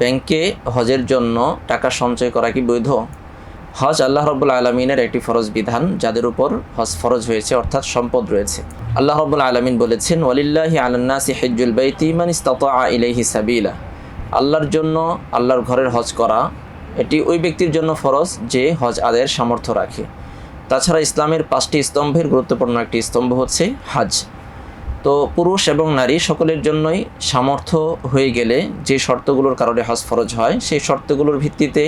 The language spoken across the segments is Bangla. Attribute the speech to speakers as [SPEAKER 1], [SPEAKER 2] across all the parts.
[SPEAKER 1] ব্যাংকে হজের জন্য টাকা সঞ্চয় করা কি বৈধ? হজ আল্লাহ রব্বুল আলমিনের একটি ফরজ বিধান, যাদের উপর হজ ফরজ হয়েছে, অর্থাৎ সম্পদ রয়েছে। আল্লাহ রব্বুল আলমিন বলেছেন, ওয়ালিল্লাহি আলান্নাসি হিজ্জুল বাইতি মান ইস্তাতা ইলাইহি সাবিলা। আল্লাহর জন্য আল্লাহর ঘরের হজ করা, এটি ওই ব্যক্তির জন্য ফরজ যে হজ আদায়ের সামর্থ্য রাখে। তাছাড়া ইসলামের পাঁচটি স্তম্ভের গুরুত্বপূর্ণ একটি স্তম্ভ হচ্ছে হাজ। তো পুরুষ এবং নারী সকলের জন্যই সামর্থ্য হয়ে গেলে যে শর্তগুলোর কারণে হজ ফরজ হয়, সেই শর্তগুলোর ভিত্তিতে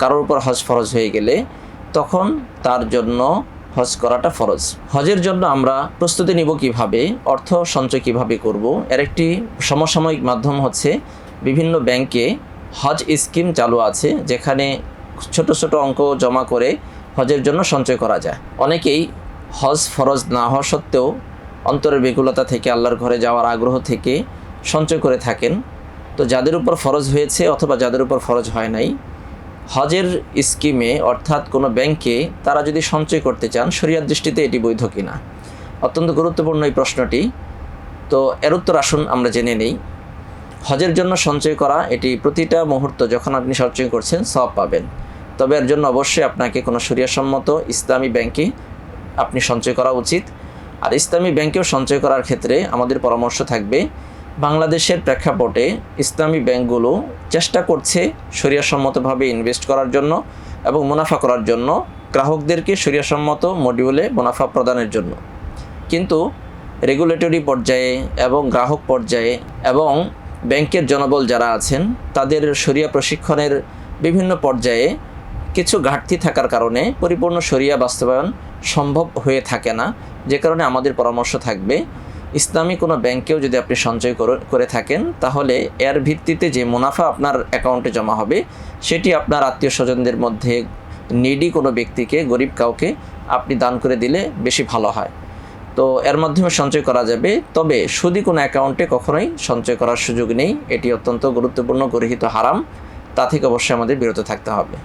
[SPEAKER 1] কারোর উপর হজ ফরজ হয়ে গেলে তখন তার জন্য হজ করাটা ফরজ। হজের জন্য আমরা প্রস্তুতি নিব কীভাবে, অর্থ সঞ্চয় কীভাবে করব, এর একটি সমসাময়িক মাধ্যম হচ্ছে বিভিন্ন ব্যাংকে হজ স্কিম চালু আছে, যেখানে ছোট ছোট অঙ্ক জমা করে হজের জন্য সঞ্চয় করা যায়। অনেকেই হজ ফরজ না হওয়া সত্ত্বেও অন্তরের বেকুলতা থেকে আল্লাহর ঘরে যাওয়ার আগ্রহ থেকে সঞ্চয় করে থাকেন। তো যাদের উপর ফরজ হয়েছে অথবা যাদের উপর ফরজ হয় নাই, হজের স্কিমে অর্থাৎ কোনো ব্যাংকে তারা যদি সঞ্চয় করতে চান, শরিয়ার দৃষ্টিতে এটি বৈধ কিনা? অত্যন্ত গুরুত্বপূর্ণ এই প্রশ্নটি। তো এর উত্তর আসুন, আমরা জেনে নেই। হজের জন্য সঞ্চয় করা এটি প্রতিটা মুহূর্ত যখন আপনি সঞ্চয় করছেন সব পাবেন। তবে এর জন্য অবশ্যই আপনাকে কোনো শরিয়াসম্মত ইসলামী ব্যাংকে আপনি সঞ্চয় করা উচিত। আর ইসলামী ব্যাংকেও সঞ্চয় করার ক্ষেত্রে আমাদের পরামর্শ থাকবে, বাংলাদেশের প্রেক্ষাপটে ইসলামী ব্যাংকগুলো চেষ্টা করছে শরিয়াসম্মতভাবে ইনভেস্ট করার জন্য এবং মুনাফা করার জন্য, গ্রাহকদেরকে শরিয়াসম্মত মডিউলে মুনাফা প্রদানের জন্য। কিন্তু রেগুলেটরি পর্যায়ে এবং গ্রাহক পর্যায়ে এবং ব্যাংকের জনবল যারা আছেন, তাদের শরিয়া প্রশিক্ষণের বিভিন্ন পর্যায়ে কিছু ঘাটতি থাকার কারণে পরিপূর্ণ শরিয়া বাস্তবায়ন সম্ভব হয়ে থাকে না। যে কারণে আমাদের পরামর্শ থাকবে, ইসলামী কোনো ব্যাংকেও যদি আপনি সঞ্চয় করে- থাকেন, তাহলে এর ভিত্তিতে যে মুনাফা আপনার অ্যাকাউন্টে জমা হবে, সেটি আপনার আত্মীয় স্বজনদের মধ্যে নিডি কোনো ব্যক্তিকে, গরিব কাউকে আপনি দান করে দিলে বেশি ভালো হয়। তো এর মাধ্যমে সঞ্চয় করা যাবে, তবে সুদি কোনো অ্যাকাউন্টে কখনোই সঞ্চয় করার সুযোগ নেই। এটি অত্যন্ত গুরুত্বপূর্ণ, গৃহীত হারাম। তা থেকে অবশ্যই আমাদের বিরত থাকতে হবে।